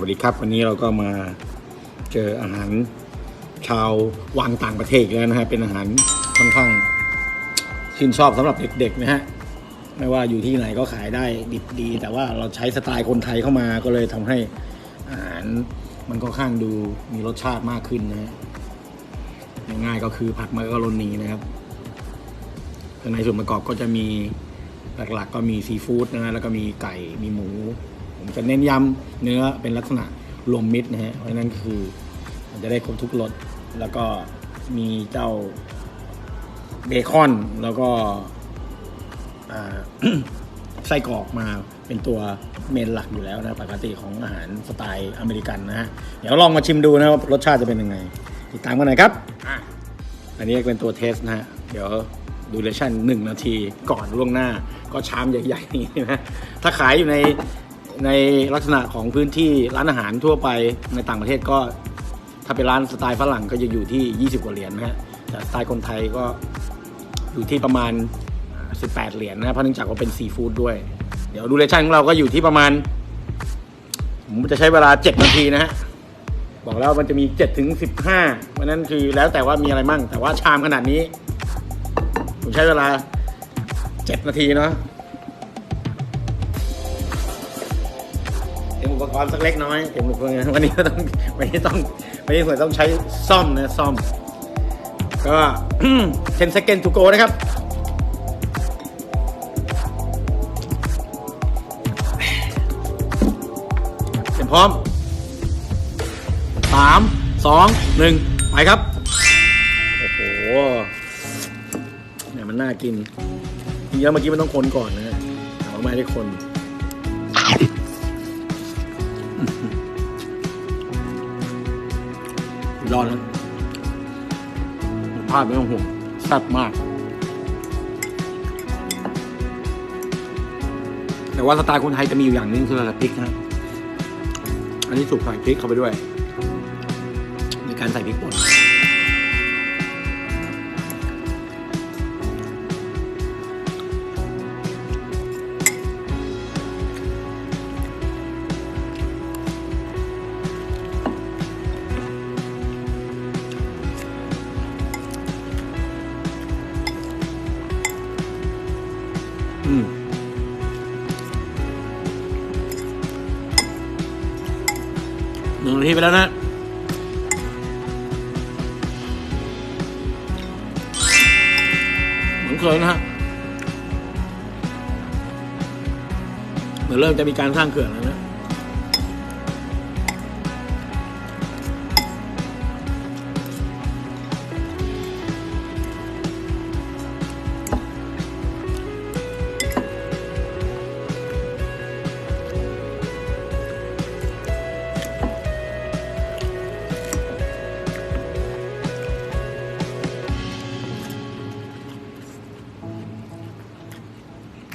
สวัสดีครับ วันนี้เราก็มาเจออาหารชาววังต่างประเทศแล้วนะฮะเป็นอาหารค่อนข้างชื่นชอบสำหรับเด็กๆนะฮะไม่ว่าอยู่ที่ไหนก็ขายได้ดิบดี แต่ว่าเราใช้สไตล์คนไทยเข้ามาก็เลยทำให้อาหารมันก็ข้างดูมีรสชาติมากขึ้นนะฮะง่ายๆก็คือผัดมะกะโรนีนะครับข้างในส่วนประกอบก็จะมีหลักๆ ก็มีซีฟู้ดนะฮะแล้วก็มีไก่มีหมู จะเน้นย้ำเนื้อเป็นลักษณะรวมมิตรนะฮะเพราะฉะนั้นคือมันจะได้ครบทุกรสแล้วก็มีเจ้าเบคอนแล้วก็อ่าไส้กรอกมาเป็นตัวเมนหลักอยู่แล้วนะปกติของอาหารสไตล์อเมริกันนะฮะเดี๋ยวลองมาชิมดูนะว่ารสชาติจะเป็นยังไง ติดตามกันหน่อยครับอะอันนี้เป็นตัวเทสนะฮะเดี๋ยวดูเลชั่นหนึ่งนาทีก่อนล่วงหน้าก็ชามใหญ่ๆนี่นะถ้าขายอยู่ใน ในลักษณะของพื้นที่ร้านอาหารทั่วไปในต่างประเทศก็ ถ้าเป็นร้านสไตล์ฝรั่งก็จะอยู่ที่ 20 กว่าเหรียญนะฮะแต่สไตล์คนไทยก็อยู่ที่ประมาณ 18 เหรียญนะเพราะเนื่องจากว่าเป็นซีฟู้ดด้วย เดี๋ยวดูเลชั่นของเราก็อยู่ที่ประมาณผมจะใช้เวลา 7 นาทีนะฮะบอกแล้วมันจะมี7ถึง15วันนั้นคือแล้วแต่ว่ามีอะไรมั่ง แต่ว่าชามขนาดนี้ ผมใช้เวลา 7 นาทีเนาะ ปกรณ์สักเล็กน้อยเตรียมอุปกรณ์วันนี้ก็ต้องวันนี้ต้องวันนี้ผมต้องใช้ซ่อมนะซ่อม ก็10 second to go นะครับเตรียมพร้อมสามสองหนึ่งไปครับ โอ้โหเนี่ยมันน่ากินจริงๆแล้วเมื่อกี้มันต้องคนก่อนนะฮะแต่ว่าไม่ได้คน ยอดแล้วพลาไม่ต้องห่วงแซ่บมาก แต่ว่าสไตล์คนไทยจะมีอยู่อย่างนึงคือใส่พริกนะอันนี้สุกใส่พริกเข้าไปด้วยมีการใส่พริกป่น หนึ่งนาทีไปแล้วนะเหมือนเคยนะฮะเหมือนเริ่มจะมีการสร้างเขื่อนแล้วนะ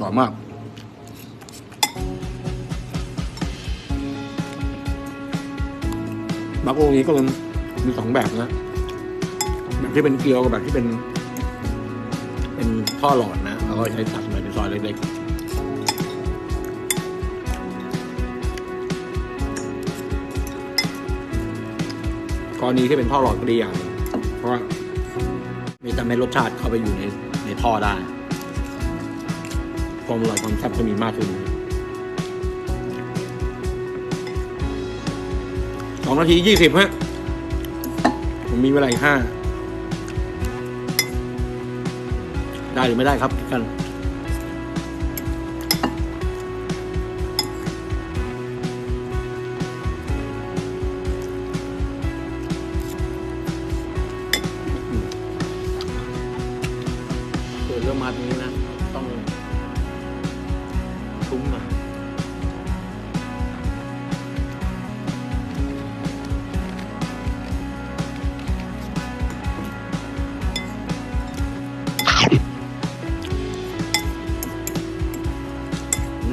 อยมากบักโอนี้ก็มันมีสองแบบนะ แบบที่เป็นเกลียวกับแบบที่เป็น เป็นท่อหลอดนะแล้วก็ใช้ตัดมาเป็นซอยเล็กๆกรณีที่เป็นท่อหลอดก็ดีอย่างเพราะว่าไม่ทำให้รสชาติเข้าไปอยู่ในในท่อได้ ความอร่อยความแซ่บจะมีมากขึ้นสองนาทียี่สิบฮะ ผมมีเวลาอีกห้า ได้หรือไม่ได้ครับกัน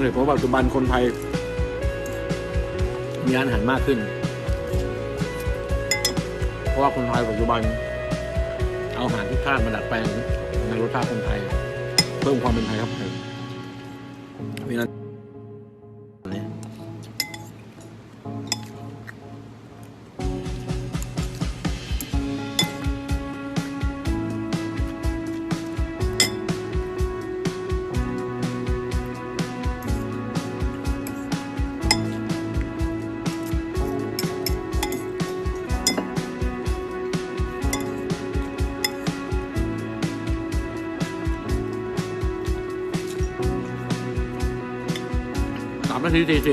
เลย เพราะว่าปัจจุบันคนไทยมีร้านอาหารมากขึ้น เพราะว่าคนไทยปัจจุบัน เอาอาหารทุกชาติมาดัดแปลงในรสชาติคนไทย เพิ่มความเป็นไทยครับ นาทีสี่สิ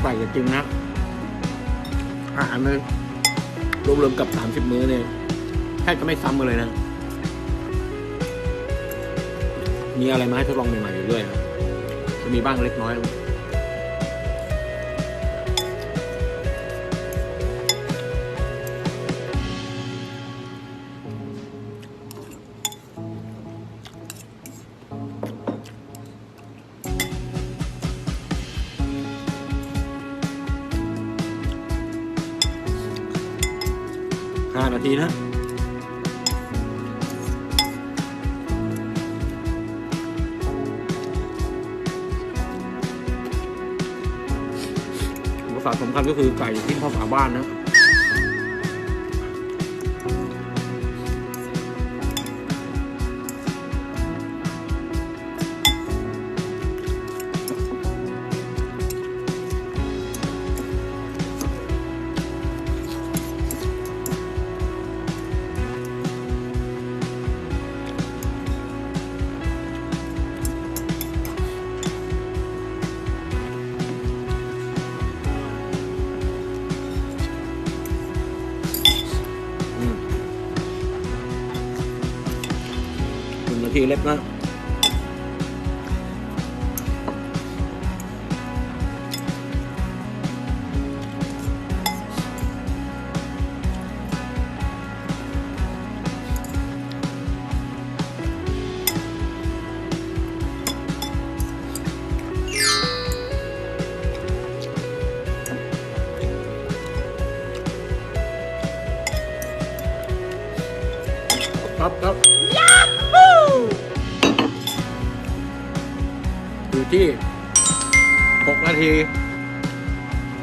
ใส่จริงนะอาหารเลยรวมๆกับสามสิบมื้อเนี่ยแทบจะไม่ซ้ำกันเลยนะ มีอะไรมาให้ทดลองใหม่ๆอยู่เรื่อยครับจะมีบ้างเล็กน้อย ห้านาทีนะอุปสารคสำคัญก็คือไก่ที่เข้าฝาบ้านนะ ทีเล็กนะครับครับ อยู่ที่ 6 นาที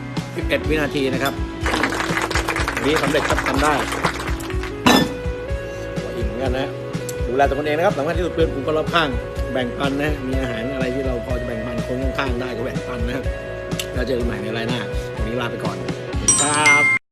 11 วินาทีนะครับอันนี้สำเร็จครับทำได้ว่าอิ่มเหมือนกันนะ ดูแลตัวคนเองนะครับสำคัญที่สุดเพื่อนฝูงคนรอบข้าง แบ่งปันนะ มีอาหารอะไรที่เราพอจะแบ่งปันคนข้างๆได้ก็แบ่งปันนะครับแล้วเจอกันใหม่ในรายหน้า วันนี้ลาไปก่อนสวัสดีครับ